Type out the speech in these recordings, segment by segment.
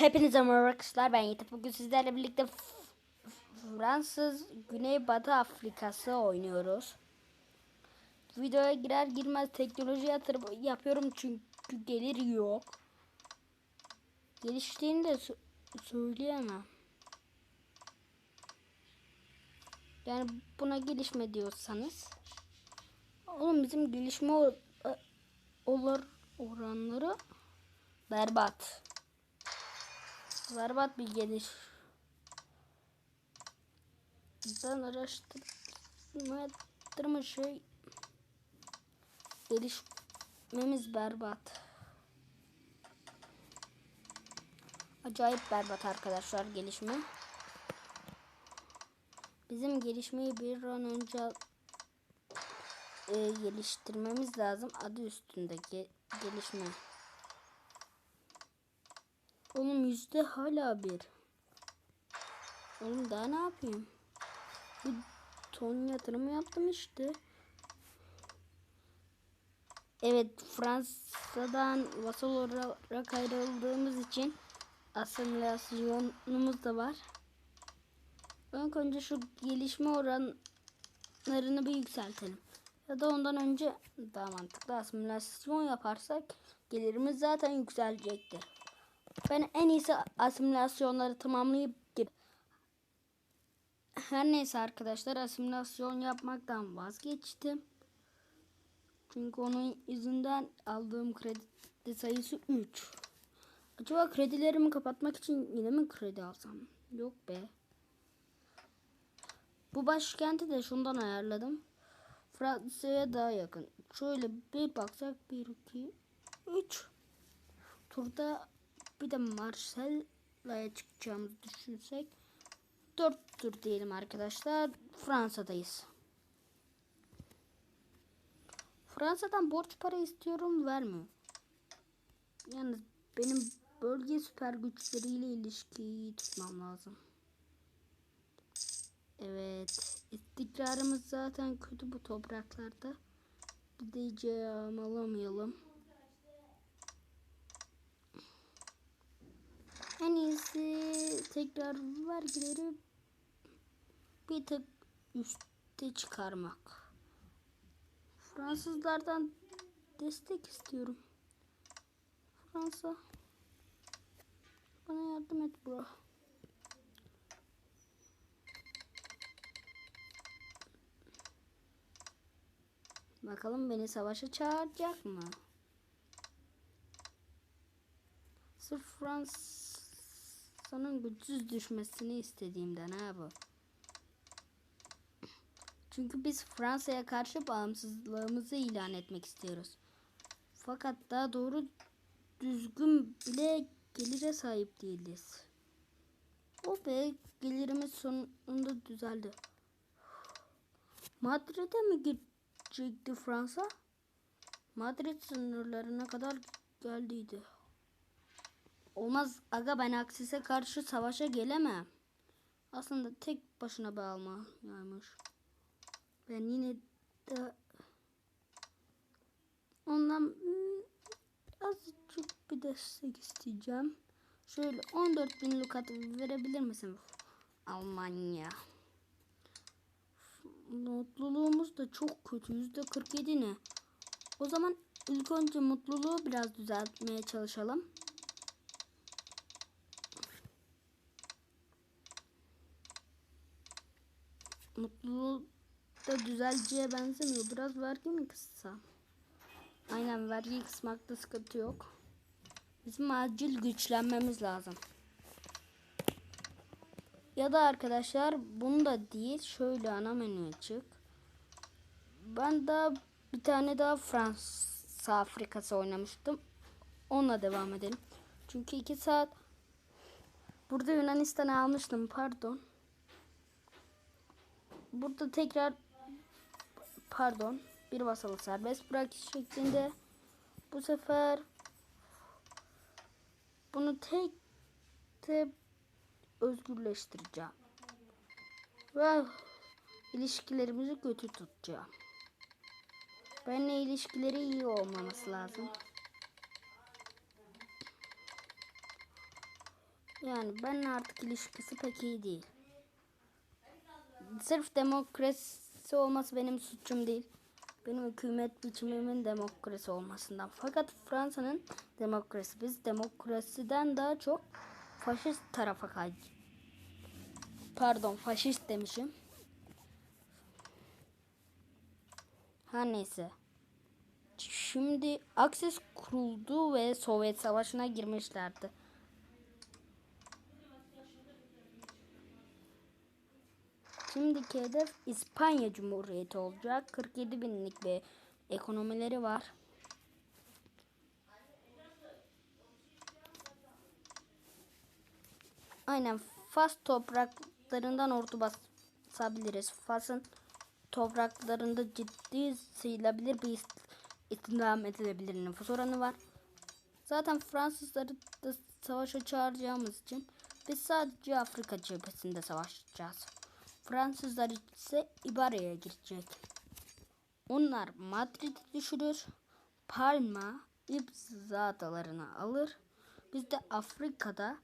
Hepinize merhaba arkadaşlar ben Yiğit. Bugün sizlerle birlikte Fransız Güneybatı Afrikası oynuyoruz. Videoya girer girmez teknoloji yatırım yapıyorum çünkü gelir yok. Geliştiğini de sö- söyleyemem. Yani buna gelişme diyorsanız. Oğlum bizim gelişme or- olur oranları berbat. Berbat bir geliş. Ben araştırma şey gelişmemiz berbat. Acayip berbat arkadaşlar gelişme. Bizim gelişmeyi bir an önce e, geliştirmemiz lazım. Adı üstündeki gelişme. Oğlum yüzde hala bir. Oğlum daha ne yapayım? Bir ton yatırımı yaptım işte. Evet Fransa'dan vasal olarak ayrıldığımız için asimilasyonumuz da var. İlk önce şu gelişme oranlarını bir yükseltelim. Ya da ondan önce daha mantıklı asimilasyon yaparsak gelirimiz zaten yükselecektir. Ben en iyisi asimilasyonları tamamlayıp gir. Her neyse arkadaşlar asimilasyon yapmaktan vazgeçtim. Çünkü onun yüzünden aldığım kredi sayısı 3. Acaba kredilerimi kapatmak için yine mi kredi alsam? Yok be. Bu başkenti de şundan ayarladım. Fransa'ya daha yakın. Şöyle bir baksak 1, 2, 3. Turda bir de Marseille'ye çıkacağımızı düşünsek 4 tur diyelim arkadaşlar. Fransa'dayız. Fransa'dan borç para istiyorum vermiyor. Yalnız benim bölge süper güçleriyle ilişkiyi tutmam lazım. Evet. istikrarımız zaten kötü bu topraklarda. Gideceğim alamayalım. En iyisi tekrar vergileri bir tık üste çıkarmak. Fransızlardan destek istiyorum. Fransa bana yardım et bro. Bakalım beni savaşa çağıracak mı? Sırf Fransa'nın güçsüz düşmesini istediğimden ha bu. Çünkü biz Fransa'ya karşı bağımsızlığımızı ilan etmek istiyoruz. Fakat daha doğru düzgün bile gelire sahip değiliz. O be gelirimiz sonunda düzeldi. Madrid'e mi gidecekti Fransa? Madrid sınırlarına kadar geldiydi. Olmaz aga ben Aksis'e karşı savaşa gelemem. Aslında tek başına bağlama yaymış. Ben yine de ondan azıcık bir destek isteyeceğim. Şöyle 14 bin lukat verebilir misin? Almanya. Mutluluğumuz da çok kötü. Yüzde 47 ne? O zaman ilk önce mutluluğu biraz düzeltmeye çalışalım. Mutluluğu da düzeleceğe benzemiyor. Biraz vergi mi kıssam? Aynen vergi kısmakta sıkıntı yok. Bizim acil güçlenmemiz lazım. Ya da arkadaşlar bunu da değil. Şöyle ana menüye çık. Ben daha bir tane daha Fransa Afrikası oynamıştım. Onunla devam edelim. Çünkü iki saat burada Yunanistan'ı almıştım. Pardon. Burada tekrar pardon bir vasalı serbest bırak şeklinde bu sefer bunu tek tek özgürleştireceğim. Ve ilişkilerimizi kötü tutacağım. Benimle ilişkileri iyi olmaması lazım. Yani benimle artık ilişkisi pek iyi değil. Sırf demokrasi olması benim suçum değil. Benim hükümet biçimimin demokrasi olmasından. Fakat Fransa'nın demokrasi. Biz demokrasiden daha çok faşist tarafa kay. Pardon faşist demişim. Her neyse. Şimdi Aksis kuruldu ve Sovyet Savaşı'na girmişlerdi. Şimdiki hedef İspanya Cumhuriyeti olacak. 47 binlik bir ekonomileri var. Aynen Fas topraklarından ordu basabiliriz. Fas'ın topraklarında ciddi sayılabilir bir istihdam edilebilir nüfus oranı var. Zaten Fransızları da savaşa çağıracağımız için biz sadece Afrika cephesinde savaşacağız. Fransızlar ise İbare'ye girecek. Onlar Madrid'i düşürür. Palma, Ibiza adalarını alır. Biz de Afrika'da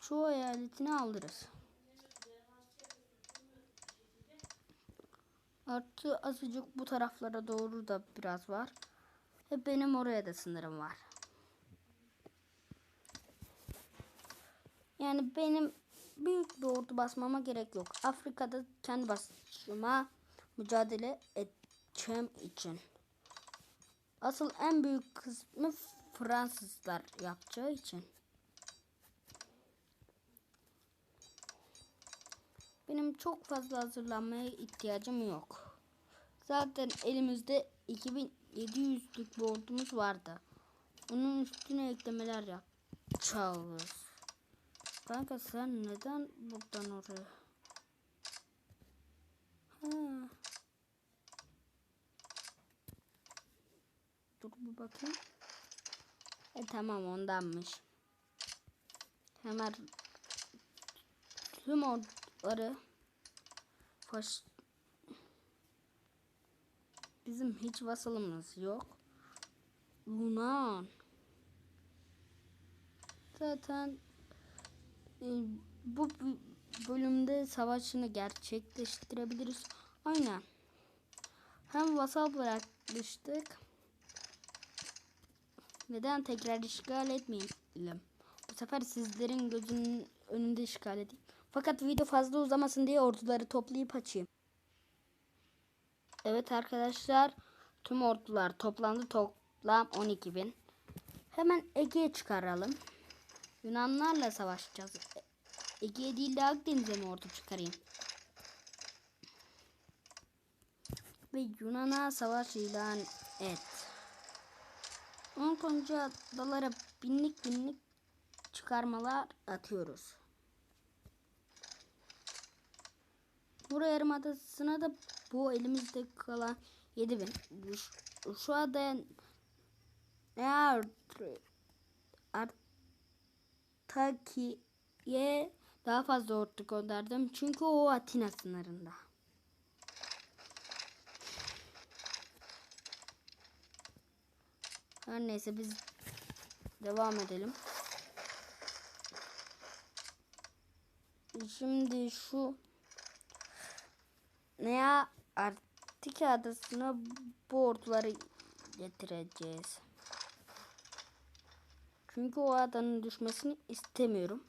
çoğu eyaletini alırız. Artı azıcık bu taraflara doğru da biraz var. Ve benim oraya da sınırım var. Yani benim büyük bir ordu basmama gerek yok. Afrika'da kendi başıma mücadele edeceğim için. Asıl en büyük kısmı Fransızlar yapacağı için. Benim çok fazla hazırlanmaya ihtiyacım yok. Zaten elimizde 2700'lük bir ordumuz vardı. Onun üstüne eklemeler yapacağız. Kanka sen neden buradan oraya? Ha. Dur bir bakayım. E tamam ondanmış. Hemen tüm orduları faş Bizim hiç vasalımız yok. Yunan. Zaten bu bölümde savaşını gerçekleştirebiliriz. Aynen. Hem vasal bırakmıştık. Neden tekrar işgal etmeyelim? Bu sefer sizlerin gözünün önünde işgal edeyim. Fakat video fazla uzamasın diye orduları toplayıp açayım. Evet arkadaşlar. Tüm ordular toplandı. Toplam 12 bin. Hemen Ege'ye çıkaralım. Yunanlarla savaşacağız. Ege'ye değil de Akdeniz'e mi ordu çıkarayım? Ve Yunan'a savaş ilan et. 10 koncu adalara binlik binlik çıkarmalar atıyoruz. Buraya Yarımadası'na da bu elimizde kalan 7000. Şu, şu anda eğer Artaki'ye daha fazla ordu gönderdim. Çünkü o Atina sınırında. Her neyse biz devam edelim. Şimdi şu Nea Artika adasına bu orduları getireceğiz. Çünkü o adanın düşmesini istemiyorum.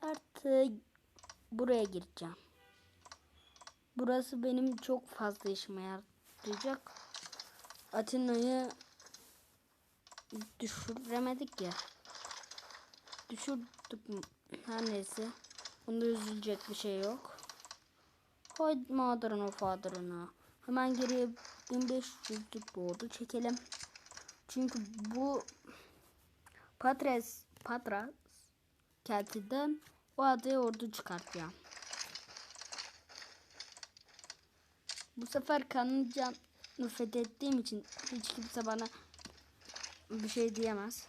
Artık buraya gireceğim. Burası benim çok fazla işime yarayacak. Atina'yı düşüremedik ya. Düşürdük? Her neyse. Bunda üzülecek bir şey yok. Haydi mağduruna fadırına. Hemen geriye 1500'lük bir ordu çekelim. Çünkü bu Patres Patras Kelti'den o adaya ordu çıkartacağım. Bu sefer kanlıca fethettiğim için hiç kimse bana bir şey diyemez.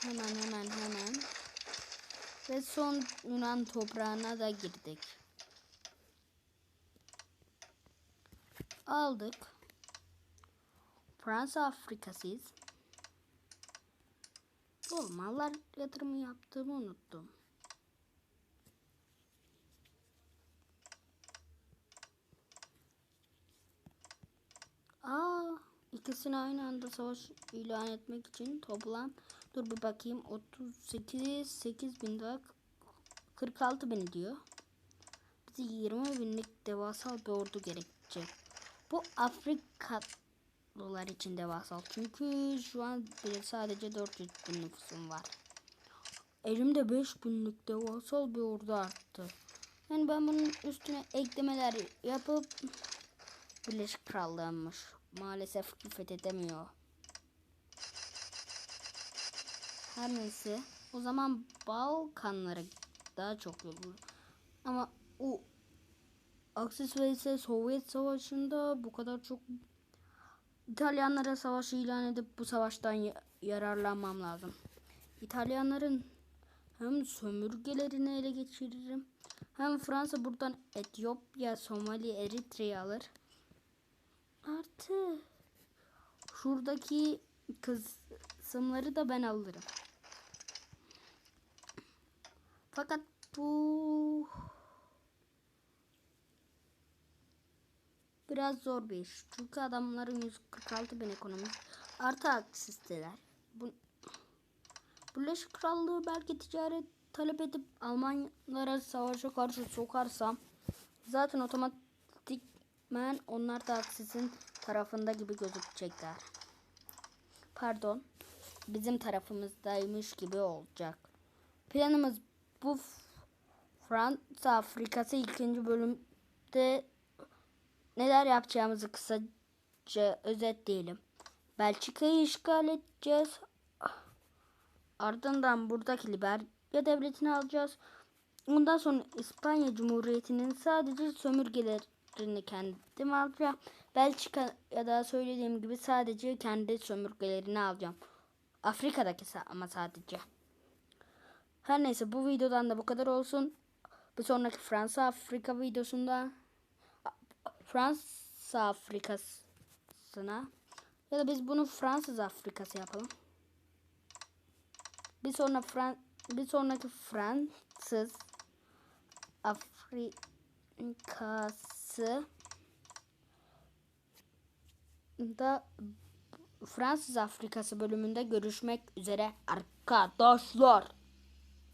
Hemen hemen hemen. Ve son Yunan toprağına da girdik. Aldık. Fransa Afrikasıyız. Oğlum mallar yatırımı yaptığımı unuttum. Aa, ikisini aynı anda savaş ilan etmek için toplam dur bir bakayım 38 8 bin daha 46 bin diyor. Bize 20 binlik devasal bir ordu gerekecek. Bu Afrikalılar için devasal. Çünkü şu an bile sadece 400 bin nüfusum var. Elimde 5 binlik devasal bir ordu arttı. Yani ben bunun üstüne eklemeler yapıp Birleşik Krallığımış. Maalesef fethedemiyor. Her neyse. O zaman Balkanlara daha çok yolur. Ama o Aksis vs Sovyet Savaşı'nda bu kadar çok İtalyanlara savaş ilan edip bu savaştan ya- yararlanmam lazım. İtalyanların hem sömürgelerini ele geçiririm hem Fransa buradan Etiyopya, Somali, Eritre'yi alır. Artı şuradaki kısımları da ben alırım. Fakat bu biraz zor bir iş. Çünkü adamların 146 bin ekonomisi artı aksisteler. Bu, Birleşik Krallığı belki ticaret talep edip Almanlara savaşa karşı sokarsam zaten otomatikmen onlar da aksisin tarafında gibi gözükecekler. Pardon. Bizim tarafımızdaymış gibi olacak. Planımız bu Fransa Afrikası ikinci bölümde neler yapacağımızı kısaca özetleyelim. Belçika'yı işgal edeceğiz. Ardından buradaki Liberya devletini alacağız. Ondan sonra İspanya Cumhuriyeti'nin sadece sömürgelerini kendim alacağım. Belçika ya da söylediğim gibi sadece kendi sömürgelerini alacağım. Afrika'daki ama sadece. Her neyse bu videodan da bu kadar olsun. Bir sonraki Fransa Afrika videosunda Fransa Afrikası'na ya da biz bunu Fransız Afrikası yapalım. Bir sonra Fran bir sonraki Fransız Afrikası da Fransız Afrikası bölümünde görüşmek üzere arkadaşlar.